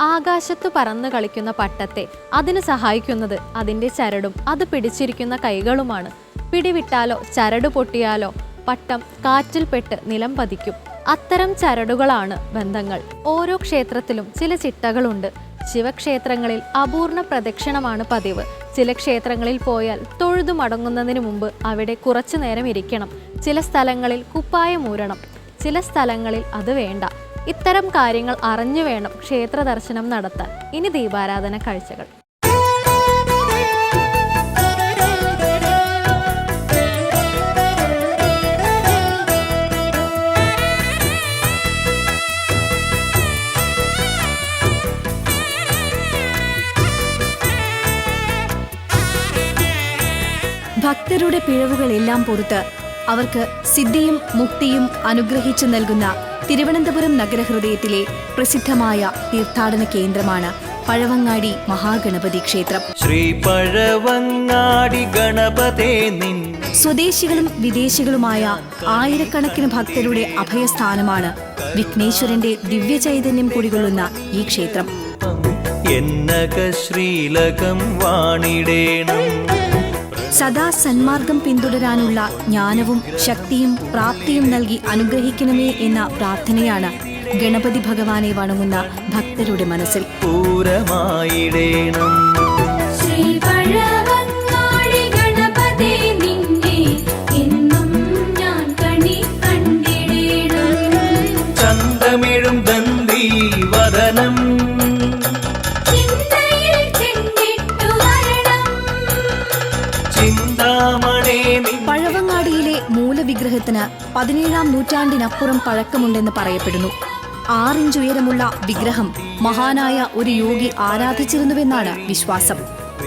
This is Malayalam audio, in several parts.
ആകാശത്തു പറന്നു കളിക്കുന്ന പട്ടത്തെ അതിന് സഹായിക്കുന്നത് അതിന്റെ ചരടും അത് പിടിച്ചിരിക്കുന്ന കൈകളുമാണ്. പിടിവിട്ടാലോ ചരട് പൊട്ടിയാലോ പട്ടം കാറ്റിൽപ്പെട്ട് നിലം പതിക്കും. അത്തരം ചരടുകളാണ് ബന്ധങ്ങൾ. ഓരോ ക്ഷേത്രത്തിലും ചില ചിട്ടകളുണ്ട്. ശിവക്ഷേത്രങ്ങളിൽ അപൂർണ പ്രദക്ഷിണമാണ് പതിവ്. ചില ക്ഷേത്രങ്ങളിൽ പോയാൽ തൊഴുതു മടങ്ങുന്നതിന് മുമ്പ് അവിടെ കുറച്ചു നേരം ഇരിക്കണം. ചില സ്ഥലങ്ങളിൽ കുപ്പായം ഊരണം. ചില സ്ഥലങ്ങളിൽ അത് വേണ്ട. ഇത്തരം കാര്യങ്ങൾ അറിഞ്ഞു വേണം ക്ഷേത്ര ദർശനം നടത്താൻ. ഇനി ദീപാരാധന കാഴ്ചകൾ. ഭക്തരുടെ പിഴവുകളെല്ലാം പുറത്ത് അവർക്ക് സിദ്ധിയും മുക്തിയും അനുഗ്രഹിച്ചു നൽകുന്ന തിരുവനന്തപുരം നഗരഹൃദയത്തിലെ പ്രസിദ്ധമായ തീർത്ഥാടന കേന്ദ്രമാണ് പഴവങ്ങാടി മഹാഗണപതി ക്ഷേത്രം. ശ്രീ പഴവങ്ങാടി ഗണപതേ നിൻ. സ്വദേശികളും വിദേശികളുമായ ആയിരക്കണക്കിന് ഭക്തരുടെ അഭയസ്ഥാനമാണ് വിഘ്നേശ്വരന്റെ ദിവ്യ ചൈതന്യം കുടികൊള്ളുന്ന ഈ ക്ഷേത്രം. എന്നക ശ്രീലകം വാണിടേണം. സദാ സന്മാർഗം പിന്തുടരാനുള്ള ജ്ഞാനവും ശക്തിയും പ്രാപ്തിയും നൽകി അനുഗ്രഹിക്കണമേ എന്ന പ്രാർത്ഥനയാണ് ഗണപതി ഭഗവാനെ വണങ്ങുന്ന ഭക്തരുടെ മനസ്സിൽ. പൂരമായിടേണം. പഴവങ്ങാടിയിലെ മൂലവിഗ്രഹത്തിന് പതിനേഴാം നൂറ്റാണ്ടിനപ്പുറം പഴക്കമുണ്ടെന്ന് പറയപ്പെടുന്നു. ആറിഞ്ച് ഉയരമുള്ള വിഗ്രഹം മഹാനായ ഒരു യോഗി ആരാധിച്ചിരുന്നുവെന്നാണ് വിശ്വാസം.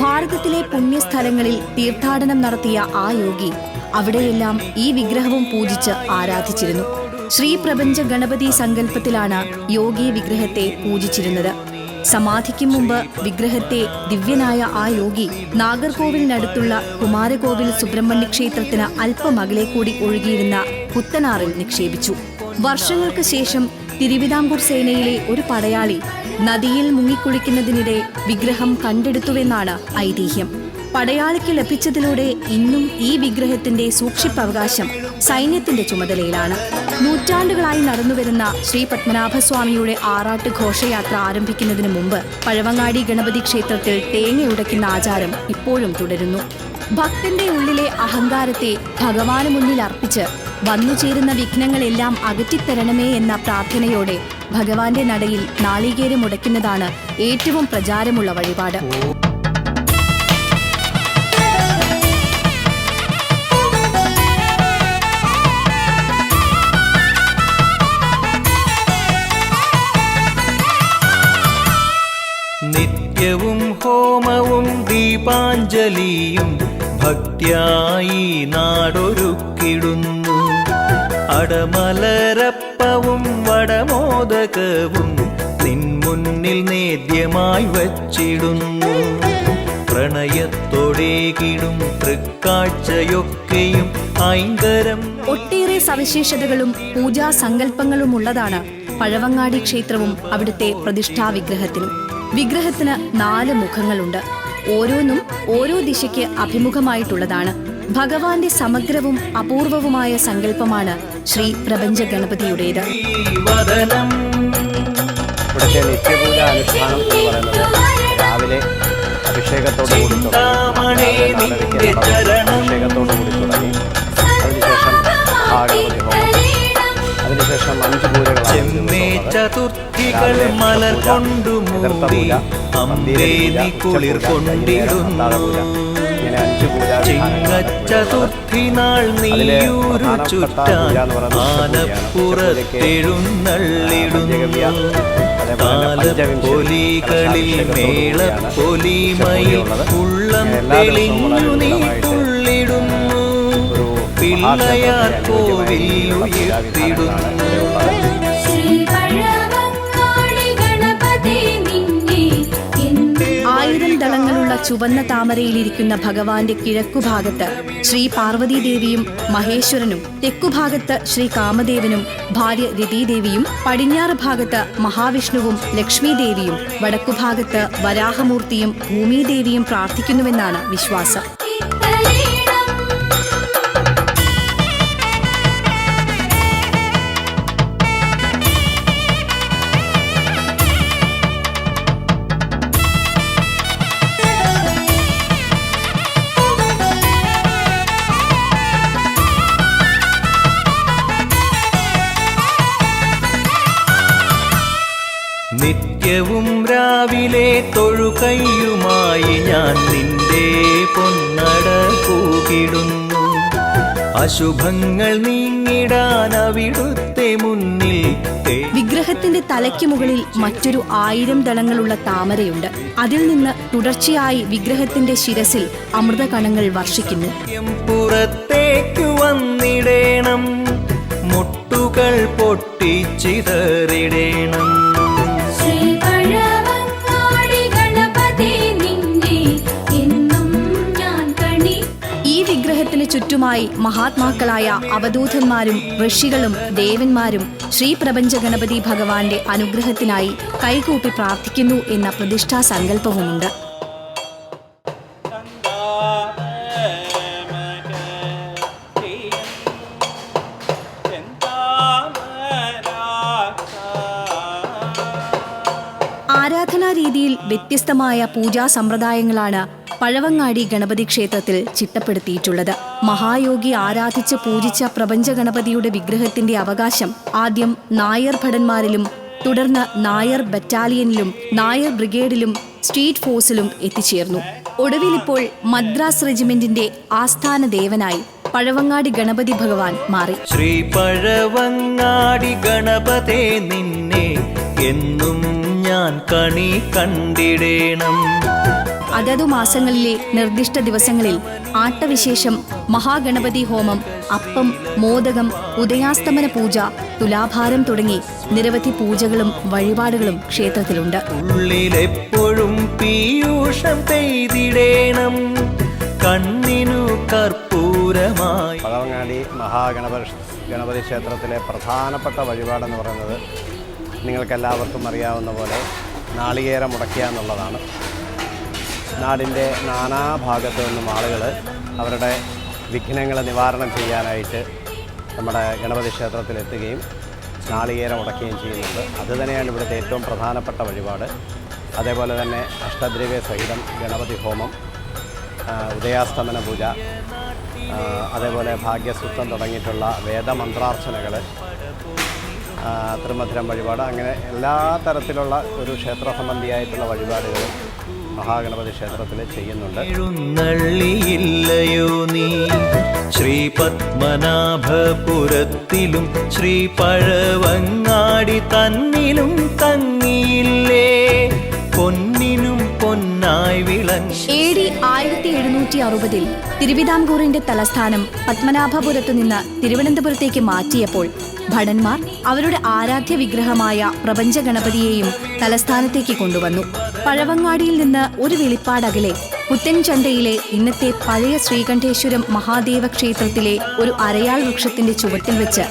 ഭാരതത്തിലെ പുണ്യസ്ഥലങ്ങളിൽ തീർത്ഥാടനം നടത്തിയ ആ യോഗി അവിടെയെല്ലാം ഈ വിഗ്രഹവും പൂജിച്ച് ആരാധിച്ചിരുന്നു. ശ്രീ പ്രപഞ്ച ഗണപതി സങ്കല്പത്തിലാണ് യോഗി വിഗ്രഹത്തെ പൂജിച്ചിരുന്നത്. സമാധിക്കും മുമ്പ് വിഗ്രഹത്തെ ദിവ്യനായ ആ യോഗി നാഗർകോവിലിനടുത്തുള്ള കുമാരകോവിൽ സുബ്രഹ്മണ്യ ക്ഷേത്രത്തിന് അല്പം അകലെ കൂടി ഒഴുകിയിരുന്ന പുത്തനാറിൽ നിക്ഷേപിച്ചു. വർഷങ്ങൾക്ക് ശേഷം തിരുവിതാംകൂർ സേനയിലെ ഒരു പടയാളി നദിയിൽ മുങ്ങിക്കുളിക്കുന്നതിനിടെ വിഗ്രഹം കണ്ടെടുത്തുവെന്നാണ് ഐതിഹ്യം. പടയാളിക്ക് ലഭിച്ചതിലൂടെ ഇന്നും ഈ വിഗ്രഹത്തിന്റെ സൂക്ഷിപ്പവകാശം സൈന്യത്തിന്റെ ചുമതലയിലാണ്. നൂറ്റാണ്ടുകളായി നടന്നുവരുന്ന ശ്രീ പത്മനാഭസ്വാമിയുടെ ആറാട്ട് ഘോഷയാത്ര ആരംഭിക്കുന്നതിന് മുമ്പ് പഴവങ്ങാടി ഗണപതി ക്ഷേത്രത്തിൽ തേങ്ങയുടയ്ക്കുന്ന ആചാരം ഇപ്പോഴും തുടരുന്നു. ഭക്തന്റെ ഉള്ളിലെ അഹങ്കാരത്തെ ഭഗവാന് മുന്നിൽ അർപ്പിച്ച് വന്നുചേരുന്ന വിഘ്നങ്ങളെല്ലാം അകറ്റിത്തരണമേ എന്ന പ്രാർത്ഥനയോടെ ഭഗവാന്റെ നടയിൽ നാളികേരം ഉടയ്ക്കുന്നതാണ് ഏറ്റവും പ്രചാരമുള്ള വഴിപാട്. ഹോമവും ദീപാഞ്ജലിയും ഭക്തിയായി നാടൊരുക്കിടുന്നു. അടമലരപ്പവും വടമോദകവും നിൻ മുന്നിൽ നേദ്യമായി വച്ചിടുന്നു. പ്രണയത്തോടേകിടും തൃക്കാഴ്ചയൊക്കെയും ഐങ്കരം. ഒട്ടേറെ സവിശേഷതകളും പൂജാ സങ്കല്പങ്ങളും ഉള്ളതാണ് പഴവങ്ങാടി ക്ഷേത്രവും അവിടുത്തെ പ്രതിഷ്ഠാ വിഗ്രഹത്തിനും. വിഗ്രഹത്തിന് നാല് മുഖങ്ങളുണ്ട്. ഓരോന്നും ഓരോ ദിശയ്ക്ക് അഭിമുഖമായിട്ടുള്ളതാണ്. ഭഗവാന്റെ സമഗ്രവും അപൂർവവുമായ സങ്കല്പമാണ് ശ്രീ പ്രപഞ്ച ഗണപതിയുടേത്. അഭിഷേകത്തോടുകൂടി ഇവിടുത്തെ നിത്യപൂജ അനുഷ്ഠാനം എന്ന് പറയുന്നത് രാവിലെ അഭിഷേകത്തോടു കൂടി തുടങ്ങി അഭിഷേകത്തോടു കൂടി അതിനുശേഷം ഭാഗവതി ഹോമം അതിനുശേഷം അഞ്ച് ചതുർത്ഥികൾ മലർ കൊണ്ടു മൂടി. അമ്പേ നീ കുളിർ കൊണ്ടിടുന്നു ചിങ്ങച്ചതുർത്ഥി നാൾ നീയൂരു ചുറ്റാൻ ആനപ്പുറത്തെഴുന്നള്ളിടുന്നു മേള പൊലിമയിൽ ഉള്ളം തെളിഞ്ഞു നീ തുള്ളിടുന്നു. പിള്ളയാർ കോവിൽ ഉയർത്തിടുന്നു ചുവന്ന താമരയിലിരിക്കുന്ന ഭഗവാന്റെ കിഴക്കുഭാഗത്ത് ശ്രീ പാർവതീദേവിയും മഹേശ്വരനും തെക്കുഭാഗത്ത് ശ്രീ കാമദേവനും ഭാര്യ രതീദേവിയും പടിഞ്ഞാറ് ഭാഗത്ത് മഹാവിഷ്ണുവും ലക്ഷ്മീദേവിയും വടക്കുഭാഗത്ത് വരാഹമൂർത്തിയും ഭൂമിദേവിയും പ്രാർത്ഥിക്കുന്നുവെന്നാണ് വിശ്വാസം. തൊഴുകൈയുമായി ഞാൻ നിന്റെ പൊന്നട കൂകിടുന്നു അശുഭങ്ങൾ നീങ്ങിടാൻ അവിടുത്തെ മുന്നിൽ വിഗ്രഹത്തിന്റെ തലയ്ക്ക് മുകളിൽ മറ്റൊരു ആയിരം ദളങ്ങളുള്ള താമരയുണ്ട്. അതിൽ നിന്ന് തുടർച്ചയായി വിഗ്രഹത്തിന്റെ ശിരസിൽ അമൃതകണങ്ങൾ വർഷിക്കുന്നു. പുറത്തേക്ക് വന്നിടേണം. മുട്ടുകൾ പൊട്ടിച്ചിതറിടേണം. ചുറ്റുമായി മഹാത്മാക്കളായ അവധൂതന്മാരും ഋഷികളും ദേവന്മാരും ശ്രീ പ്രപഞ്ച ഗണപതി ഭഗവാന്റെ അനുഗ്രഹത്തിനായി കൈകൂപ്പി പ്രാർത്ഥിക്കുന്നു എന്ന പ്രതിഷ്ഠാ സങ്കല്പവുമുണ്ട്. ആരാധനാ രീതിയിൽ വ്യത്യസ്തമായ പൂജാ സമ്പ്രദായങ്ങളാണ് പഴവങ്ങാടി ഗണപതി ക്ഷേത്രത്തിൽ ചിട്ടപ്പെടുത്തിയിട്ടുള്ളത്. മഹായോഗി ആരാധിച്ച് പൂജിച്ച പ്രപഞ്ച ഗണപതിയുടെ വിഗ്രഹത്തിന്റെ അവകാശം ആദ്യം നായർ ഭടന്മാരിലും തുടർന്ന് നായർ ബറ്റാലിയനിലും നായർ ബ്രിഗേഡിലും സ്ട്രീറ്റ് ഫോഴ്സിലും എത്തിച്ചേർന്നു. ഒടുവിൽ ഇപ്പോൾ മദ്രാസ് റെജിമെന്റിന്റെ ആസ്ഥാന ദേവനായി പഴവങ്ങാടി ഗണപതി ഭഗവാൻ മാറി. ശ്രീ പഴവങ്ങാടി ഗണപതേ നിന്നെ എന്നും ഞാൻ കണി കണ്ടിടേണം. അതതു മാസങ്ങളിലെ നിർദ്ദിഷ്ട ദിവസങ്ങളിൽ ആട്ടവിശേഷം മഹാഗണപതി ഹോമം അപ്പം മോദകം ഉദയാസ്തമന പൂജ തുലാഭാരം തുടങ്ങി നിരവധി പൂജകളും വഴിപാടുകളും ക്ഷേത്രത്തിലുണ്ട്. ഉള്ളിലെപ്പോഴും പീയൂഷം പെയ്തിടേണം. കണ്ണിനു കർപ്പൂരമായി. പഴവങ്ങാടി മഹാഗണപതി ഗണപതി ക്ഷേത്രത്തിലെ പ്രധാനപ്പെട്ട വഴിപാടെന്ന് പറയുന്നത് നിങ്ങൾക്കെല്ലാവർക്കും അറിയാവുന്ന പോലെ നാളികേരം മുടക്കുക എന്നുള്ളതാണ് നാടിന്റെ നാനാഭാഗത്തു നിന്നും ആളുകൾ അവരുടെ വിഘ്നങ്ങൾ നിവാരണം ചെയ്യാനായിട്ട് നമ്മുടെ ഗണപതി ക്ഷേത്രത്തിലെത്തുകയും നാളികേരം ഉടക്കുകയും ചെയ്യുന്നുണ്ട്. അതുതന്നെയാണ് ഇവിടുത്തെ ഏറ്റവും പ്രധാനപ്പെട്ട വഴിപാട്. അതേപോലെ തന്നെ അഷ്ടദ്രവ്യ സഹിതം ഗണപതി ഹോമം ഉദയാസ്തമന പൂജ അതേപോലെ ഭാഗ്യസൂത്രം തുടങ്ങിയിട്ടുള്ള വേദമന്ത്രാർച്ചനകൾ ത്രിമധുരം വഴിപാട് അങ്ങനെ എല്ലാ തരത്തിലുള്ള ഒരു ക്ഷേത്ര സംബന്ധിയായിട്ടുള്ള വഴിപാടുകളും മഹാഗണപതി ക്ഷേത്രത്തിൽ ചെയ്യുന്നുണ്ട്. എഴുന്നള്ളിയില്ലയോ നീ? ശ്രീ പത്മനാഭപുരത്തിലും ശ്രീ പഴവങ്ങാടി തന്നിലും തങ്ങിയില്ലേ? പൊന്നിനും ആയിരത്തി എഴുന്നൂറ്റി അറുപതിൽ തിരുവിതാംകൂറിന്റെ തലസ്ഥാനം പത്മനാഭപുരത്തു നിന്ന് തിരുവനന്തപുരത്തേക്ക് മാറ്റിയപ്പോൾ ഭടന്മാർ അവരുടെ ആരാധ്യ വിഗ്രഹമായ പ്രപഞ്ച ഗണപതിയെയും തലസ്ഥാനത്തേക്ക് കൊണ്ടുവന്നു. പഴവങ്ങാടിയിൽ നിന്ന് ഒരു വെളിപ്പാടകലെ പുത്തൻചണ്ടയിലെ ഇന്നത്തെ പഴയ ശ്രീകണ്ഠേശ്വരം മഹാദേവ ക്ഷേത്രത്തിലെ ഒരു അരയാൾ വൃക്ഷത്തിന്റെ ചുവട്ടിൽ വെച്ച്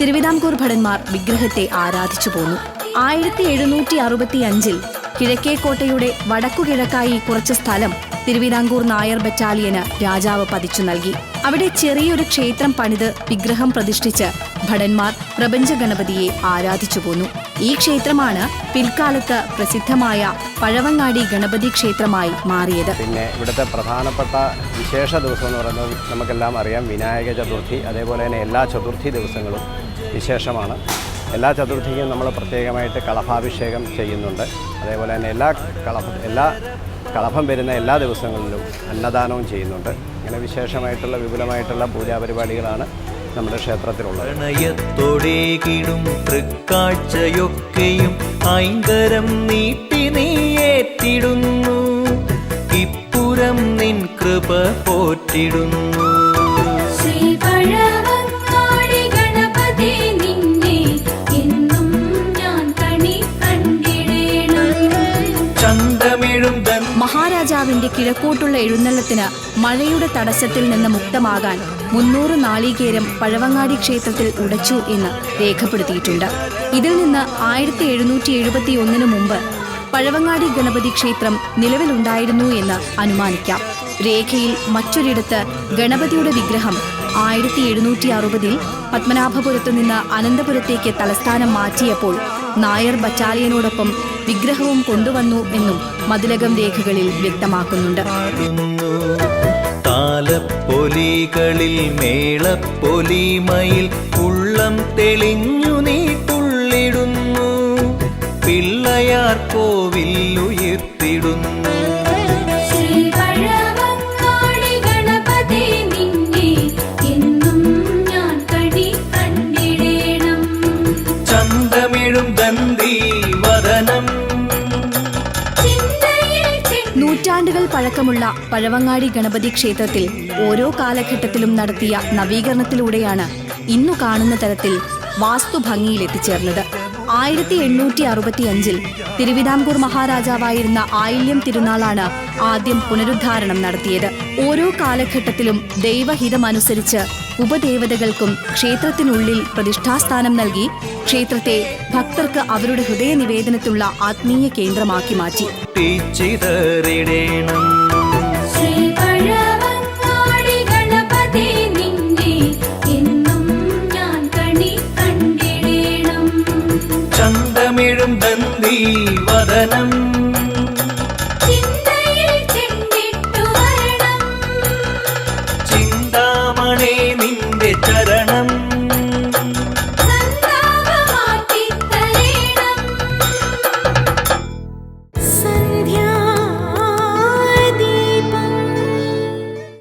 തിരുവിതാംകൂർ ഭടന്മാർ വിഗ്രഹത്തെ ആരാധിച്ചു പോന്നു. ആയിരത്തി എഴുന്നൂറ്റി അറുപത്തി അഞ്ചിൽ കിഴക്കേക്കോട്ടയുടെ വടക്കുകിഴക്കായി കുറച്ച് സ്ഥലം തിരുവിതാംകൂർ നായർ ബറ്റാലിയന് രാജാവ് പതിച്ചു നൽകി. അവിടെ ചെറിയൊരു ക്ഷേത്രം പണിത് വിഗ്രഹം പ്രതിഷ്ഠിച്ച് ഭടന്മാർ പ്രപഞ്ച ഗണപതിയെ ആരാധിച്ചു പോന്നു. ഈ ക്ഷേത്രമാണ് പിൽക്കാലത്ത് പ്രസിദ്ധമായ പഴവങ്ങാടി ഗണപതി ക്ഷേത്രമായി മാറിയത്. പിന്നെ ഇവിടുത്തെ പ്രധാനപ്പെട്ട വിശേഷ ദിവസം എന്ന് പറയുന്നത് നമുക്കെല്ലാം അറിയാം. വിനായക ചതുർത്ഥി അതേപോലെ തന്നെ എല്ലാ ചതുർത്ഥി ദിവസങ്ങളും വിശേഷമാണ്. എല്ലാ ചതുർത്ഥിക്കും നമ്മൾ പ്രത്യേകമായിട്ട് കളഭാഭിഷേകം ചെയ്യുന്നുണ്ട്. അതേപോലെ തന്നെ എല്ലാ കളഭ എല്ലാ കളഭം വരുന്ന എല്ലാ ദിവസങ്ങളിലും അന്നദാനവും ചെയ്യുന്നുണ്ട്. അങ്ങനെ വിശേഷമായിട്ടുള്ള വിപുലമായിട്ടുള്ള പൂജാ പരിപാടികളാണ് നമ്മുടെ ക്ഷേത്രത്തിലുള്ളത്. പ്രണയത്തോടേകിടും നീട്ടി നിൻ പോറ്റിടുന്നു. കിഴക്കോട്ടുള്ള എഴുന്നള്ളത്തിന് മഴയുടെ തടസ്സത്തിൽ നിന്ന് മുക്തമാകാൻ മുന്നൂറ് നാളികേരം പഴവങ്ങാടി ക്ഷേത്രത്തിൽ ഉടച്ചു എന്ന് രേഖപ്പെടുത്തിയിട്ടുണ്ട്. ഇതിൽ നിന്ന് ആയിരത്തി എഴുന്നൂറ്റി എഴുപത്തി ഒന്നിനു മുമ്പ് പഴവങ്ങാടി ഗണപതി ക്ഷേത്രം നിലവിലുണ്ടായിരുന്നു എന്ന് അനുമാനിക്കാം. രേഖയിൽ മറ്റൊരിടത്ത് ഗണപതിയുടെ വിഗ്രഹം ആയിരത്തി എഴുന്നൂറ്റി അറുപതിൽ പത്മനാഭപുരത്തു നിന്ന് അനന്തപുരത്തേക്ക് തലസ്ഥാനം മാറ്റിയപ്പോൾ നായർ ബറ്റാലിയനോടൊപ്പം വിഗ്രഹവും കൊണ്ടുവന്നു എന്നും മതിലകം രേഖകളിൽ വ്യക്തമാക്കുന്നുണ്ട്. താലപ്പൊലികളിൽ മേളപ്പൊലിമയിൽ ഉള്ളം തെളിഞ്ഞു നീ പിള്ളയാർ കോവിൽ ഉയർത്തിടുന്നു. പഴക്കമുള്ള പഴവങ്ങാടി ഗണപതി ക്ഷേത്രത്തിൽ ഓരോ കാലഘട്ടത്തിലും നടത്തിയ നവീകരണത്തിലൂടെയാണ് ഇന്നു കാണുന്ന തരത്തിൽ വാസ്തുഭംഗിയിൽ എത്തിച്ചേർന്നത് ആയിരത്തി എണ്ണൂറ്റി അറുപത്തിയഞ്ചിൽ തിരുവിതാംകൂർ മഹാരാജാവായിരുന്ന ആയില്യം തിരുനാളാണ് ആദ്യം പുനരുദ്ധാരണം നടത്തിയത്. ഓരോ കാലഘട്ടത്തിലും ദൈവഹിതമനുസരിച്ച് ഉപദേവതകൾക്കും ക്ഷേത്രത്തിനുള്ളിൽ പ്രതിഷ്ഠാസ്ഥാനം നൽകി ക്ഷേത്രത്തെ ഭക്തർക്ക് അവരുടെ ഹൃദയ നിവേദനത്തിലുള്ള ആത്മീയ കേന്ദ്രമാക്കി മാറ്റി. ചന്തമിഴും വദനം.